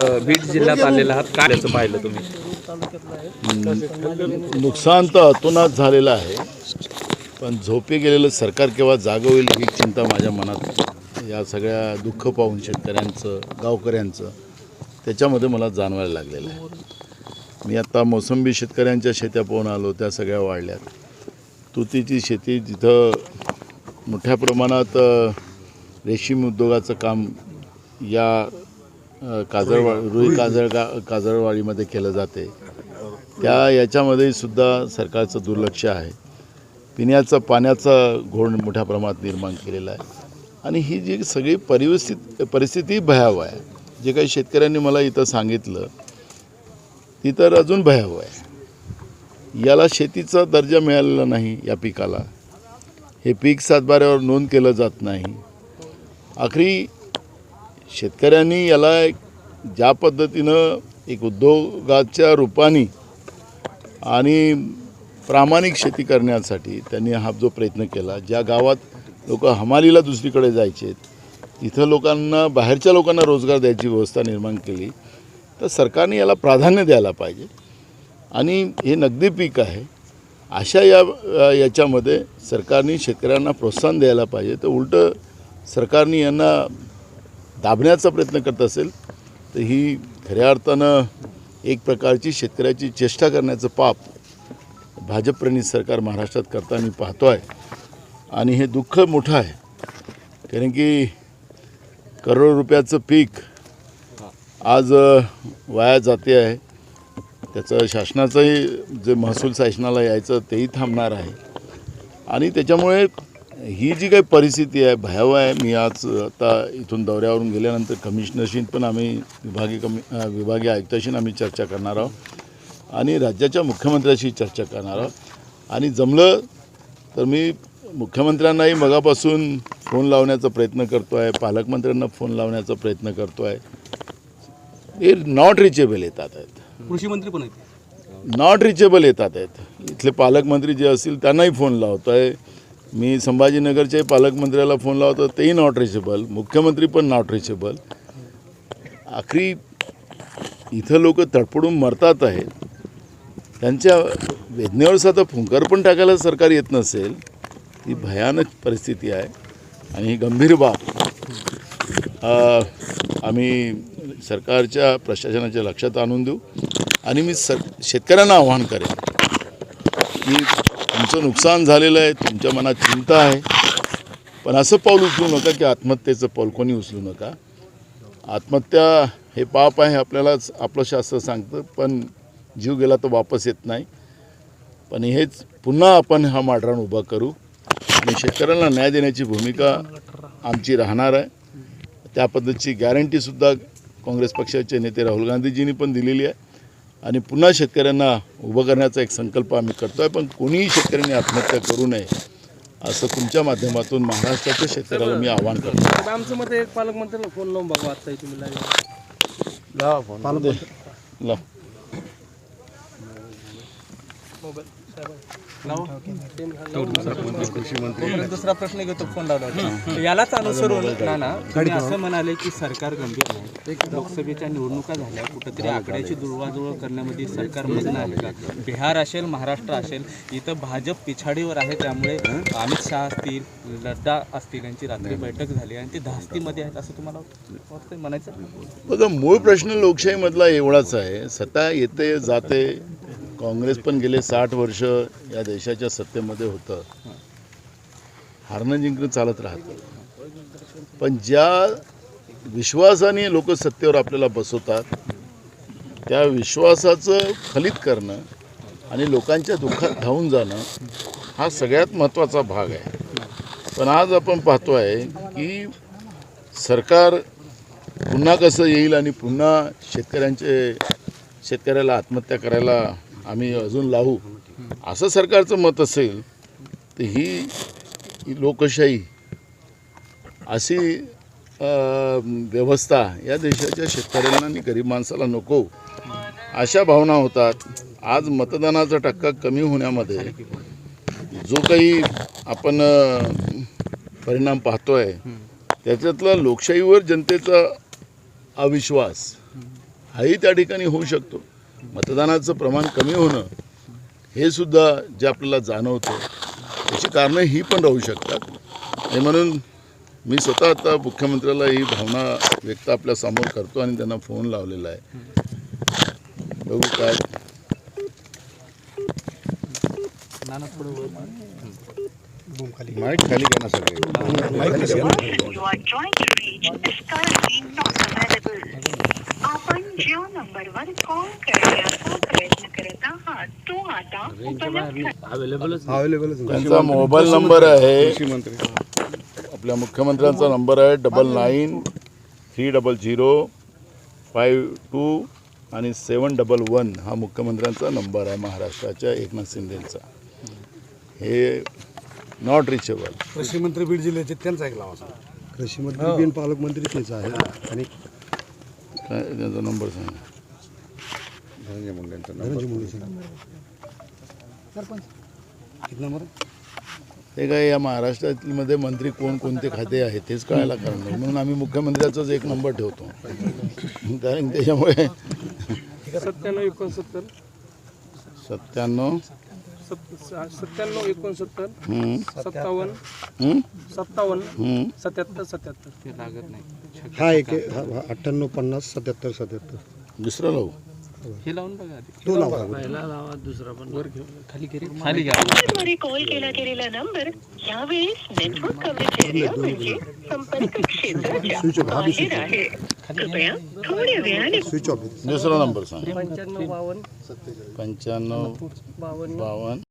बीड जिल्ह्यात आलेला आहात. काय त्याचं पाहिलं तुम्ही? नुकसान तर अतोनात झालेलं आहे. पण झोपे गेलेलं सरकार केव्हा जागं होईल ही चिंता माझ्या मनात या सगळ्या दुःख पाहून शेतकऱ्यांचं गावकऱ्यांचं त्याच्यामध्ये मला जाणवायला लागलेलं आहे. मी आत्ता मोसंबी शेतकऱ्यांच्या शेत्या पाहून आलो त्या सगळ्या वाढल्यात. तुतीची शेती जिथं मोठ्या प्रमाणात रेशीम उद्योगाचं काम या काजळवा रुई काजळ का काजळवाडीमध्ये केलं जाते. त्या याच्यामध्ये सुद्धा सरकारचं दुर्लक्ष आहे. पिण्याचं पाण्याचा घोळ मोठ्या प्रमाणात निर्माण केलेला आहे. आणि ही जी सगळी परिस्थिती परिस्थिती भयावह आहे. जे काही शेतकऱ्यांनी मला इथं सांगितलं ती तर अजून भयावह आहे. याला शेतीचा दर्जा मिळालेला नाही या पिकाला. हे पीक सातबाऱ्यावर नोंद केलं जात नाही. आखरी शेतकऱ्यांनी याला एक ज्या पद्धतीनं एक उद्योगाच्या रूपाने आणि प्रामाणिक शेती करण्यासाठी त्यांनी हा जो प्रयत्न केला ज्या गावात लोक हमालीला दुसरीकडे जायचे तिथं लोकांना बाहेरच्या लोकांना रोजगार द्यायची व्यवस्था निर्माण केली तर सरकारने याला प्राधान्य द्यायला पाहिजे. आणि हे नगदी पीक आहे. अशा या याच्यामध्ये सरकारने शेतकऱ्यांना प्रोत्साहन द्यायला पाहिजे. तर उलटं सरकारने यांना दाबण्याचा प्रयत्न करत असेल तर ही खऱ्या अर्थानं एक प्रकारची शेतकऱ्याची चेष्टा करण्याचं पाप भाजपप्रणित सरकार महाराष्ट्रात करताना पाहतो आहे आणि हे दुःख मोठं आहे कारण की करोड रुपयाचं पीक आज वाया जाते आहे. त्याचं शासनाचंही जे महसूल शासनाला यायचं तेही थांबणार आहे. आणि त्याच्यामुळे ही जी काही परिस्थिती आहे भयावह आहे. मी आज आता इथून दौऱ्यावरून गेल्यानंतर कमिशनरशी पण आम्ही विभागीय कमी विभागीय आयुक्ताशी आम्ही चर्चा करणार आहोत. आणि राज्याच्या मुख्यमंत्र्याशी चर्चा करणार आहोत. आणि जमलं तर मी मुख्यमंत्र्यांनाही मगापासून फोन लावण्याचा प्रयत्न करतो आहे पालकमंत्र्यांना फोन लावण्याचा प्रयत्न करतो आहे हे नॉट रिचेबल येतात आहेत. कृषी मंत्री पण आहेत. नॉट रिचेबल येतात आहेत. इथले पालकमंत्री जे असतील त्यांनाही फोन लावतो आहे मी संभाजीनगरच्या पालकमंत्र्याला फोन लावतो तेही नॉट रिचेबल मुख्यमंत्री पण नॉट रिचेबल आखरी इथं लोक तडपडून मरतात आहेत. त्यांच्या वेदनेवर साधा फुंकर पण टाकायला सरकार येत नसेल ही भयानक परिस्थिती आहे. आणि ही गंभीर बाब. आम्ही सरकारच्या प्रशासनाच्या लक्षात आणून देऊ. आणि मी सर शेतकऱ्यांना आव्हान करेन की तुमचं नुकसान झालेलं आहे तुमच्या मनात चिंता आहे. पण असं पाऊल उचलू नका की आत्महत्येचं पाऊल कोणी उचलू नका. आत्महत्या हे पाप आहे आपल्यालाच आपलं शास्त्र सांगतं पण जीव गेला तर वापस येत नाही. पण हेच पुन्हा आपण हा माडरण उभा करू. आणि शेतकऱ्यांना न्याय देण्याची भूमिका आमची राहणार आहे. त्या पद्धतीची गॅरंटीसुद्धा काँग्रेस पक्षाचे नेते राहुल गांधीजींनी पण दिलेली आहे. आणि पुन्हा शेतकऱ्यांना उभं करण्याचा एक संकल्प आम्ही करतो आहे पण कोणीही शेतकऱ्यांनी आत्महत्या करू नये असं तुमच्या माध्यमातून महाराष्ट्राच्या शेतकऱ्याला मी आवाहन करतो. आमचं मत एक पालकमंत्र्याला फोन लावून बघा आता तुम्ही दुसरा प्रश्न घेतो फोन लावला यालाच अनुसरून नाना तुम्ही असं म्हणाले की सरकार गंभीर नाही लोकसभेच्या निवडणुका झाल्या कुठंतरी आकड्याची जुळवाजुळव करण्यामध्ये सरकार मग्न आहे का? बिहार असेल महाराष्ट्र असेल इथं भाजप पिछाडीवर आहे त्यामुळे अमित शहा असतील लड्डा असतील यांची रात्री बैठक झाली आणि ती धास्तीमध्ये आहेत असं तुम्हाला वाटतंय म्हणायचं? बघा मूळ प्रश्न लोकशाहीमधला एवढाच आहे. सत्ता येते जाते काँग्रेस पण गेले साठ वर्ष या देशाच्या सत्तेमध्ये होतं. हारणं जिंकणं चालत राहतं. पण ज्या विश्वासाने लोक सत्तेवर आपल्याला बसवतात त्या विश्वासाचं फलित करणं आणि लोकांच्या दुःखात धावून जाणं हा सगळ्यात महत्त्वाचा भाग आहे. पण आज आपण पाहतो आहे की सरकार पुन्हा कसं येईल आणि पुन्हा शेतकऱ्यांचे शेतकऱ्याला आत्महत्या करायला आम्ही अजून लावू. असं सरकारचं मत असेल तर ही लोकशाही अशी व्यवस्था या देशाच्या शेतकऱ्यांना आणि गरीब माणसाला नको. अशा भावना होतात. आज मतदानाचा टक्का कमी होण्यामध्ये जो काही आपण परिणाम परिणाम पाहतोय त्याच्यातला लोकशाहीवर जनतेचा अविश्वास हाही त्या ठिकाणी होऊ शकतो. मतदानाचं प्रमाण कमी होणं हे सुद्धा जे आपल्याला जाणवतं त्याची कारणं ही पण राहू शकतात. आणि म्हणून मी स्वतः आता मुख्यमंत्र्याला ही भावना व्यक्त आपल्यासमोर करतो आणि त्यांना फोन लावलेला आहे. बघू काय. माईक खाली घ्या ना सगळे. आपण ज्या नंबरवर कॉल करण्याचा प्रयत्न करत आहात तो आता उपलब्ध त्यांचा मोबाईल नंबर आहे. आपल्या मुख्यमंत्र्यांचा नंबर आहे double nine three double zero five two आणि सेवन डबल वन हा मुख्यमंत्र्यांचा नंबर आहे महाराष्ट्राच्या एकनाथ शिंदेचा. हे नॉट रिचेबल कृषी मंत्री बीड जिल्ह्याचे त्यांचा एक लावा कृषी मंत्री बिन पालकमंत्री तेच आहे. आणि काय त्यांचा नंबर सांगा धनंजय मुंडेंचा किती नंबर ते काय या महाराष्ट्रामध्ये मंत्री कोण कोणते खाते आहेत तेच कळायला कारण नाही म्हणून आम्ही मुख्यमंत्र्याचाच एक नंबर ठेवतो कारण त्याच्यामुळे सत्त्याण्णव एकोणसत्तर सत्त्याण्णव सत्त्याण्णव एकोणसत्तर हम्म, सत्तावन्न सत्तावन्न हम्म. सत्याहत्तर सत्याहत्तर. ते लागत नाही. हा एक अठ्ठ्याण्णव पन्नास सत्याहत्तर सत्याहत्तर. दुसरा लावू. हे लावून बघा आधी. तो लावा. खाली घे खाली घ्या. द्वारे कॉल केला गेलेला नंबर यावेळेस नेटवर्क कव्हरेज एरिया म्हणजे संपर्क क्षेत्राच्या बाहेर आहे. कृपया थोड्या वेळाने स्विच ऑफ दुसरा नंबर सांग. पंच्याण्णव बावन्न. पंच्याण्णव बावन्न बावन्न.